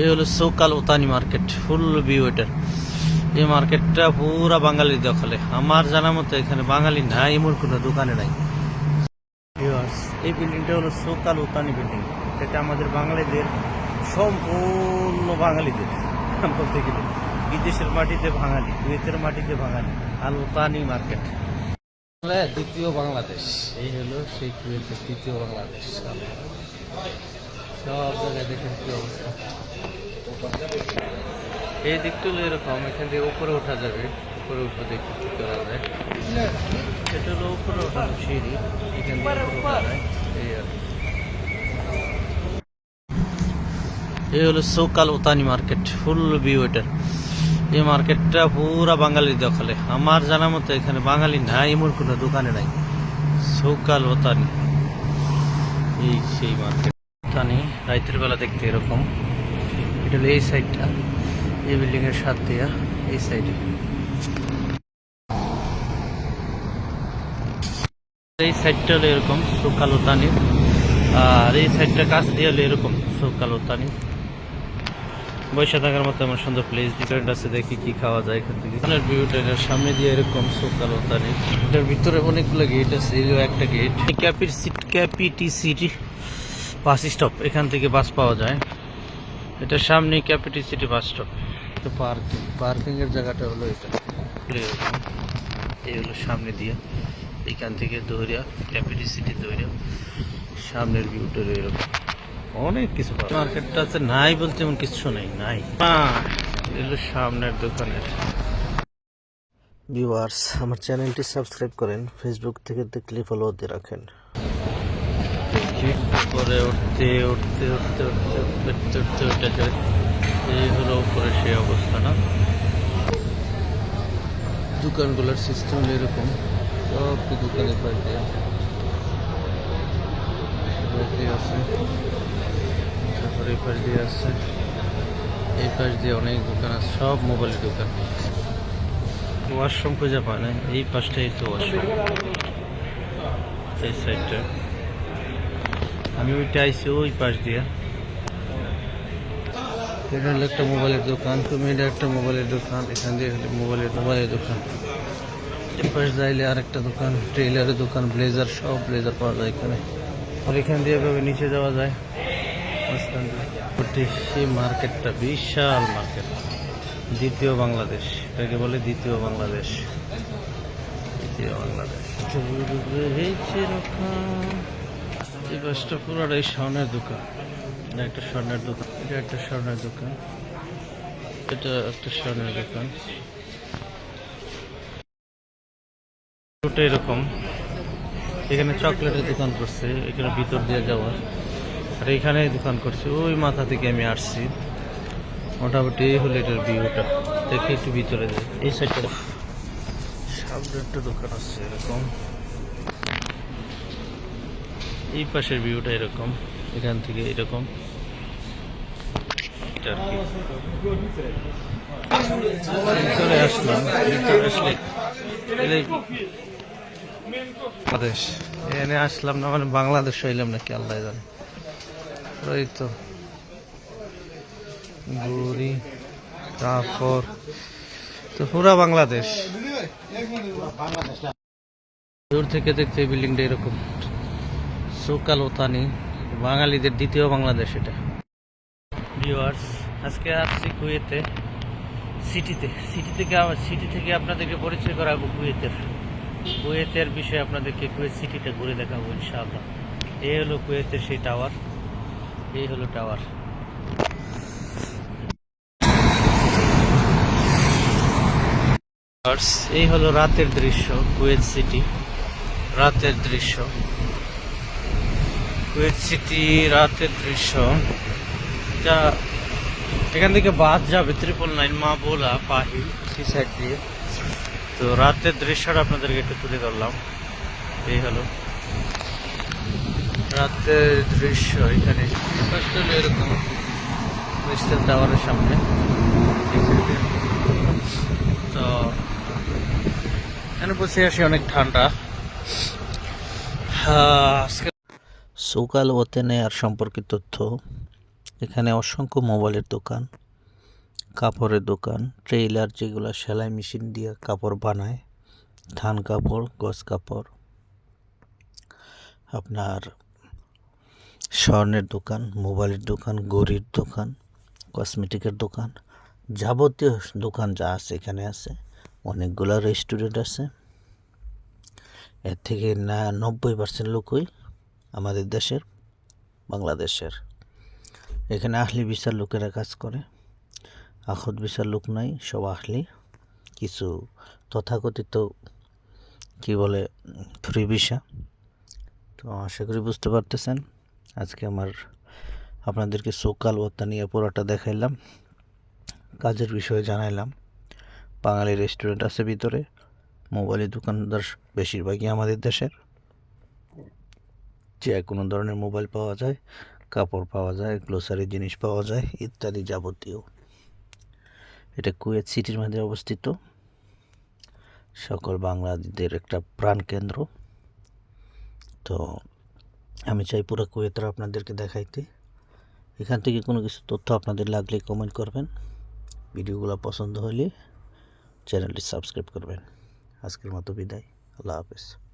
এই হলো সৌকাল ওতানি মার্কেট ফুল ভিউ এটার। এই মার্কেটটা পুরা বাঙালি দখলে। আমার জানা মতো এখানে বাঙালি নাই, এমন কোনো দোকানে নাই। এই বিল্ডিংটা হলো সৌকাল উতানি বিল্ডিং এটা আমাদের বাঙালিদের, সম্পূর্ণ বাঙালিদের, বলতে গেলে। বিদেশের মাটিতে বাঙালি, কুয়েতের মাটিতে বাঙালি। আল উতানি মার্কেট। দ্বিতীয় বাংলাদেশ। এই হলো সেই কুয়েতের তৃতীয় বাংলাদেশ। সব জায়গায় দেখেন কি অবস্থা। এই দিকটা হলো এরকম, এখান থেকে উপরে ওঠা যাবে, উপরে উপরে দেখতে কি করা যায়। এটা হলো উপরে ওঠানো সিঁড়ি, এখান থেকে ওঠা যায়, এই আর। এই হলো সৌকাল ওতানি মার্কেট, ফুল ভিউ এটার। এই মার্কেটটা পুরা বাঙালি দখলে। আমার জানা মতো এখানে বাঙালি নাই, এমন কোনো দোকানে নাই। সৌকাল ওতানি। এই সেই মার্কেট। ওতানি রাতের বেলা দেখতে এরকম। এটা এই সাইডটা। এই বিল্ডিং এর সাথ দিয়া, এই সাইডে। এই সাইডটা হলো এরকম, সকাল ওতানি আর এই সাইডটা কাছ দিয়ে হলো এরকম, সকাল ওতানি বসে থাকার মতো আমার সুন্দর প্লেস ডিফারেন্ট আছে, দেখি কি খাওয়া যায় এখান থেকে। এখানের ভিউটা এটার সামনে দিয়ে এরকম, সকাল ওতানি এটার ভিতরে অনেকগুলো গেট আছে একটা গেট ক্যাপির সিট ক্যাপিটি সিটি বাস স্টপ এখান থেকে বাস পাওয়া যায়। এটা সামনে ক্যাপিটি সিটি বাস স্টপ। তো পার্কিং পার্কিং এর জায়গাটা হলো এটা। এই হলো সামনে দিয়ে। এখান থেকে দৌড়িয়া ক্যাপিটি সিটি দৌড়িয়া সামনের ভিউটা এরকম। অনেক কিছু মার্কেটটাতে নাই বলতে এমন কিছু নেই নাই। হলো সামনের দোকানের। ভিউয়ার্স আমার চ্যানেলটি সাবস্ক্রাইব করেন ফেসবুক থেকে দেখলে ফলো দিয়ে রাখেন। উপরে উঠতে উঠতে উঠতে উঠতে উঠতে উঠতে উঠতে উঠে এই হলো উপরে সেই অবস্থা না? দোকানগুলোর সিস্টেম এরকম। সব দোকানের পাশে আছে। তারপরে এই পাশ দিয়ে আছে। এই পাশ দিয়ে অনেক দোকান আছে। সব মোবাইলের দোকান। ওয়াশরুম খুঁজে পায় না এই পাশটাই তো ওয়াশরুম এই সাইডটা আমি ওইটা আইছি ওই পাশ দিয়ে। এটা হলো একটা মোবাইলের দোকান তুমি এটা একটা মোবাইলের দোকান এখান দিয়ে মোবাইলের মোবাইলের দোকান। পাশ যাইলে আর একটা দোকান ট্রেলারের দোকান ব্লেজার সব ব্লেজার পাওয়া যায় এখানে। আর এখান দিয়ে এভাবে নিচে যাওয়া যায়। সেই মার্কেটটা বিশাল মার্কেট। দ্বিতীয় বাংলাদেশ। এটাকে বলে দ্বিতীয় বাংলাদেশ। দ্বিতীয় বাংলাদেশ। এই এই পুরোটাই স্বর্ণের দোকান। এটা একটা স্বর্ণের দোকান। এটা একটা স্বর্ণের দোকান। এটা একটা স্বর্ণের দোকান। এরকম। এখানে চকলেটের দোকান করছে, এখানে ভিতর দিয়ে যাওয়ার। আর এখানে দোকান করছে। ওই মাথা থেকে আমি আসছি। মোটামুটি এই হলো এটার ভিউটা। দেখে একটু ভিতরে যাই। এই সাইডটা সামনে একটা দোকান আছে এরকম। এই পাশের ভিউটা এরকম, এখান থেকে এরকম। আসলাম আসলে বাংলাদেশ। আসলাম না মানে বাংলাদেশ হইলাম নাকি, আল্লাহ জানে। ওই তো। ঘুরি তারপর তো পুরা বাংলাদেশ। দূর থেকে দেখতে বিল্ডিংটা এরকম। সুকাল ওতানি বাঙালিদের দ্বিতীয় বাংলাদেশ এটা। ভিউয়ার্স আজকে আসছি কুয়েতে, সিটিতে। সিটি থেকে সিটি থেকে আপনাদেরকে পরিচয় করাবো কুয়েতের। কুয়েতের বিষয়ে আপনাদেরকে কুয়েত সিটিটা ঘুরে দেখাবো ইনশাআল্লাহ। এই হলো কুয়েতের সেই টাওয়ার, এই হলো টাওয়ার। এই হলো রাতের দৃশ্য কুয়েত সিটি। রাতের দৃশ্য। কুয়েত সিটি রাতের দৃশ্য। এটা এখান থেকে বাস যাবে ত্রিপল নাইন, মা বোলা পাহিল সি সাইড দিয়ে তো রাতের দৃশ্যটা আপনাদেরকে একটু তুলে ধরলাম। এই হলো। রাতের দৃশ্য এখানে। এরকম ক্রিস্টাল টাওয়ারের সামনে। তো এখানে বসে আসি অনেক ঠান্ডা। আজকে সকাল ওতে নেয়ার সম্পর্কিত তথ্য, এখানে অসংখ্য মোবাইলের দোকান, কাপড়ের দোকান, ট্রেইলার যেগুলো সেলাই মেশিন দিয়ে কাপড় বানায়, ধান কাপড় গস কাপড়। আপনার স্বর্ণের দোকান, মোবাইলের দোকান গড়ির দোকান, কসমেটিকের দোকান, যাবতীয় দোকান যা আছে এখানে আছে, অনেকগুলো রেস্টুরেন্ট আছে। এর থেকে না, নব্বই পার্সেন্ট লোকই আমাদের দেশের, বাংলাদেশের। এখানে আহলি বিশাল লোকেরা কাজ করে। আখত বিশাল লোক নাই, সব আহলি। কিছু তথাকথিত, কি বলে, ফ্রি ভিসা। তো আশা করি বুঝতে পারতেছেন। আজকে আমার আপনাদেরকে সকাল বার্তা নিয়ে পুরোটা দেখাইলাম। কাজের বিষয়ে জানাইলাম। বাঙালি রেস্টুরেন্ট আছে ভিতরে। মোবাইলের দোকানদার বেশিরভাগই আমাদের দেশের। যে কোনো ধরনের মোবাইল পাওয়া যায়, কাপড় পাওয়া যায় গ্লোসারি জিনিস পাওয়া যায়, ইত্যাদি যাবতীয়। এটা কুয়েত সিটির মধ্যে অবস্থিত। সকল বাংলাদেশের একটা প্রাণকেন্দ্র তো আমি চাই পুরো কুয়েতরা আপনাদেরকে দেখাইতে। এখান থেকে কোনো কিছু তথ্য আপনাদের লাগলে কমেন্ট করবেন। ভিডিওগুলো পছন্দ হলে চ্যানেলটি সাবস্ক্রাইব করবেন। আজকের মতো বিদায়। আল্লাহ হাফেজ।